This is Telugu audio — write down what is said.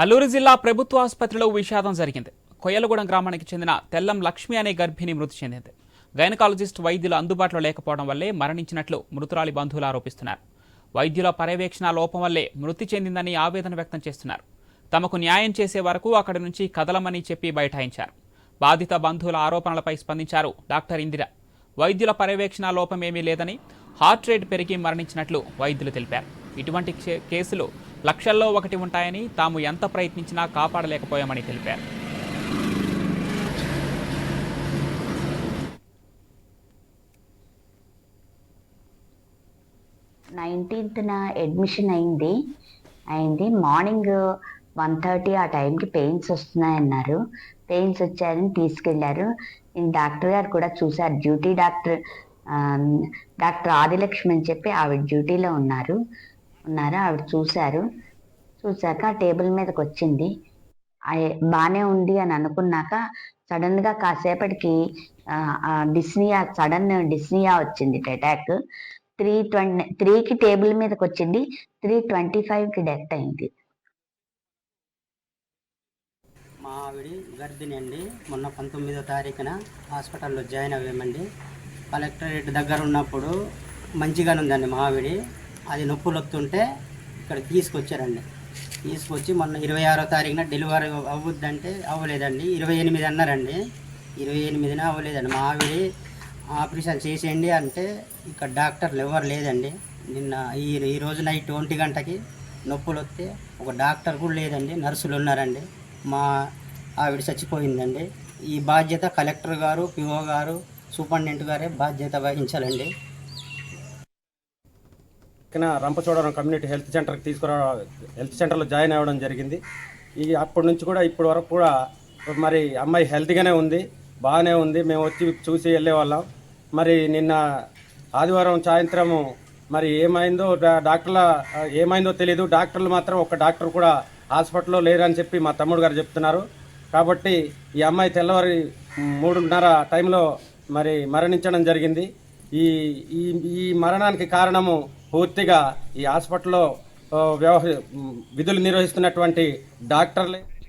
అల్లూరు జిల్లా ప్రభుత్వ ఆసుపత్రిలో విషాదం జరిగింది. కొయ్యలగూడెం గ్రామానికి చెందిన తెల్లం లక్ష్మి అనే గర్భిణి మృతి చెందింది. గైనకాలజిస్ట్ వైద్యులు అందుబాటులో లేకపోవడం వల్లే మరణించినట్లు మృతురాలి బంధువులు ఆరోపిస్తున్నారు. వైద్యుల పర్యవేక్షణ లోపం వల్లే మృతి చెందిందని ఆవేదన వ్యక్తం చేస్తున్నారు. తమకు న్యాయం చేసే వరకు అక్కడి నుంచి కదలమని చెప్పి బైఠాయించారు. బాధిత బంధువుల ఆరోపణలపై స్పందించారు డాక్టర్ ఇందిర. వైద్యుల పర్యవేక్షణ లోపమేమీ లేదని హార్ట్ రేట్ పెరిగి మరణించినట్లు వైద్యులు తెలిపారు. ఇటువంటి కే- కేసులు లక్షల్లో ఒకటి ఉంటాయని తాము ఎంత ప్రయత్నించినా కాపాడలేకపోయామని తెలిపారు. నైన్టీన్త్న అడ్మిషన్ అయింది. అయింది. మార్నింగ్ వన్ థర్టీ ఆ టైంకి పెయిన్స్ వస్తున్నాయన్నారు. పెయిన్స్ వచ్చారని తీసుకెళ్ళారు. నేను డాక్టర్ గారు కూడా చూశారు. డ్యూటీ డాక్టర్ డాక్టర్ ఆదిలక్ష్మి అని చెప్పి ఆవిడ డ్యూటీలో ఉన్నారు. ఉన్నారు? ఆవిడ చూశారు. చూశాక ఆ టేబుల్ మీదకి వచ్చింది బాగానే ఉంది అని అనుకున్నాక సడన్గా కాసేపటికి డిస్నియా సడన్ డిస్నియా వచ్చింది అటాక్ త్రీ ట్వంటీ త్రీకి టేబుల్ మీదకి వచ్చింది త్రీ ట్వంటీ ఫైవ్కి డెత్ అయింది. మా ఆవిడ గర్భిణి అండి. మొన్న పంతొమ్మిదో తారీఖున హాస్పిటల్లో జాయిన్ అవ్వమండి. కలెక్టరేట్ దగ్గర ఉన్నప్పుడు మంచిగానే ఉందండి మా ఆవిడ. అది నొప్పులు వస్తుంటే ఇక్కడ తీసుకొచ్చారండి. తీసుకొచ్చి మొన్న ఇరవై ఆరో తారీఖున డెలివరీ అవ్వద్దంటే అవ్వలేదండి. ఇరవై ఎనిమిది అన్నారండి. ఇరవై ఎనిమిదిన అవ్వలేదండి. మా ఆవిడి ఆపరేషన్ చేసేయండి అంటే ఇక్కడ డాక్టర్లు ఎవరు లేదండి. నిన్న ఈ ఈరోజు నైట్ ఒంటి గంటకి నొప్పులు వస్తే ఒక డాక్టర్ కూడా లేదండి. నర్సులు ఉన్నారండి. మా ఆవిడ చచ్చిపోయిందండి. ఈ బాధ్యత కలెక్టర్ గారు పిఓ గారు సూపరింటెండెంట్ గారే బాధ్యత వహించాలండి. పక్కన రంపచోడవరం కమ్యూనిటీ హెల్త్ సెంటర్కి తీసుకురా హెల్త్ సెంటర్లో జాయిన్ అవ్వడం జరిగింది. ఈ అప్పటి నుంచి కూడా ఇప్పటి వరకు కూడా మరి అమ్మాయి హెల్తీగానే ఉంది బాగానే ఉంది. మేము వచ్చి చూసి వెళ్ళేవాళ్ళం మరి నిన్న ఆదివారం సాయంత్రము మరి ఏమైందో డాక్టర్ల ఏమైందో తెలియదు డాక్టర్లు మాత్రం ఒక డాక్టర్ కూడా హాస్పిటల్లో లేరని చెప్పి మా తమ్ముడు గారు చెప్తున్నారు. కాబట్టి ఈ అమ్మాయి తెల్లవారి మూడున్నర టైంలో మరి మరణించడం జరిగింది. ఈ ఈ ఈ మరణానికి కారణము పూర్తిగా ఈ హాస్పిటల్లో వ్యవహ విధులు నిర్వహిస్తున్నటువంటి డాక్టర్లే.